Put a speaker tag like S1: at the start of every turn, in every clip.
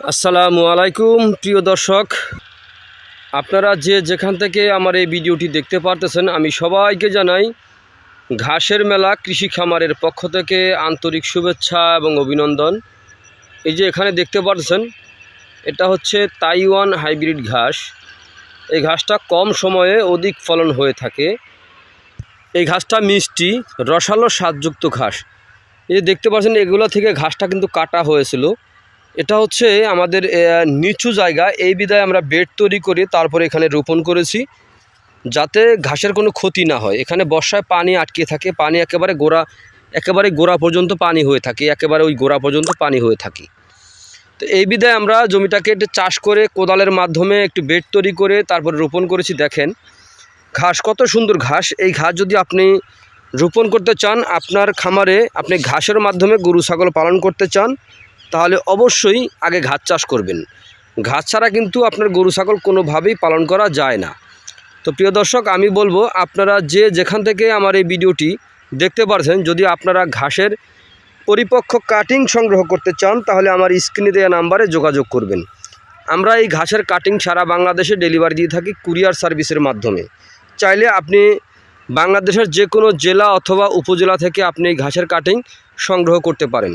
S1: আসসালামু আলাইকুম, প্রিয় দর্শক। আপনারা যে যেখান থেকে আমার এই ভিডিওটি দেখতে পারতেছেন, আমি সবাইকে জানাই, ঘাসের মেলা কৃষি খামারের পক্ষ থেকে আন্তরিক শুভেচ্ছা এবং অভিনন্দন। এই যে এখানে দেখতে পাচ্ছেন এটা হচ্ছে তাইওয়ান হাইব্রিড ঘাস। এই ঘাসটা কম সময়ে অধিক ফলন হয়ে থাকে। এই ঘাসটা মিষ্টি, রসালো স্বাদযুক্ত ঘাস। এই দেখতে পাচ্ছেন এগুলো থেকে ঘাসটা কিন্তু কাটা হয়েছিল। এটা হচ্ছে আমাদের নিচু জায়গা। এই বিধায় আমরা বেড তৈরি করে, তারপরে এখানে রোপণ করেছি, যাতে ঘাসের কোনো ক্ষতি না হয়। এখানে বর্ষায় পানি আটকে থাকে, পানি একেবারে গোড়া একেবারে গোড়া পর্যন্ত পানি হয়ে থাকে, একেবারে ওই গোড়া পর্যন্ত পানি হয়ে থাকে। তো এই বিধায় আমরা জমিটাকে একটু চাষ করে, কোদালের মাধ্যমে একটু বেড তৈরি করে, তারপরে রোপণ করেছি। দেখেন, ঘাস কত সুন্দর ঘাস। এই ঘাস যদি আপনি রোপণ করতে চান, আপনার খামারে আপনি ঘাসের মাধ্যমে গরু, ছাগল পালন করতে চান তাহলে অবশ্যই আগে ঘাস চাষ করবেন। ঘাস ছাড়া কিন্তু আপনার গরু, ছাগল কোনোভাবেই পালন করা যায় না। তো প্রিয় দর্শক, আমি বলব, আপনারা যে যেখান থেকে আমার এই ভিডিওটি দেখতে পারছেন, যদি আপনারা ঘাসের পরিপক্ক কাটিং সংগ্রহ করতে চান, তাহলে আমার স্ক্রিনে দেওয়া নাম্বারে যোগাযোগ করবেন। আমরা এই ঘাসের কাটিং সারা বাংলাদেশে ডেলিভারি দিয়ে থাকি কুরিয়ার সার্ভিসের মাধ্যমে। চাইলে আপনি বাংলাদেশের যে কোনো জেলা অথবা উপজেলা থেকে আপনি এই ঘাসের কাটিং সংগ্রহ করতে পারেন।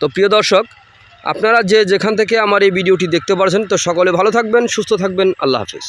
S1: তো প্রিয় দর্শক, আপনারা যে যেখান থেকে আমার এই ভিডিওটি দেখতে পারছেন, তো সকলে ভালো থাকবেন, সুস্থ থাকবেন, আল্লাহ হাফিজ।